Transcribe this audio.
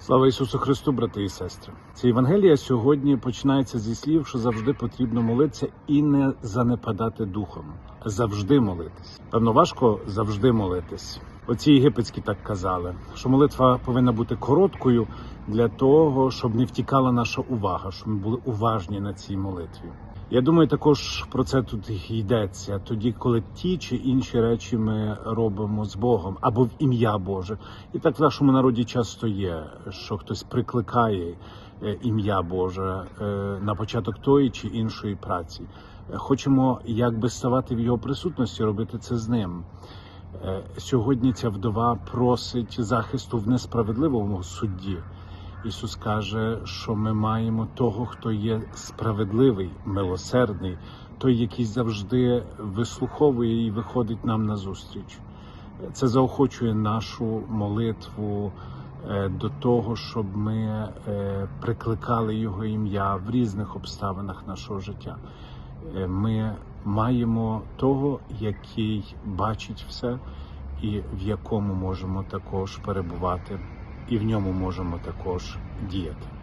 Слава Ісусу Христу, брати і сестри. Ця Євангелія сьогодні починається зі слів, що завжди потрібно молитися і не занепадати духом. Завжди молитись. Певно, важко завжди молитись. Оці єгипетські так казали, що молитва повинна бути короткою для того, щоб не втікала наша увага, щоб ми були уважні на цій молитві. Я думаю, також про це тут йдеться тоді, коли ті чи інші речі ми робимо з Богом або в ім'я Боже. І так в нашому народі часто є, що хтось прикликає е, ім'я Боже е, на початок тої чи іншої праці. Хочемо якби ставати в його присутності, робити це з ним. Е, Сьогодні ця вдова просить захисту в несправедливому судді. Ісус каже, що ми маємо того, хто є справедливий, милосердний, той, який завжди вислуховує і виходить нам на зустріч. Це заохочує нашу молитву е, до того, щоб ми е, прикликали Його ім'я в різних обставинах нашого життя. Е, Ми маємо того, який бачить все, і в якому можемо також перебувати, і в ньому можемо також діяти.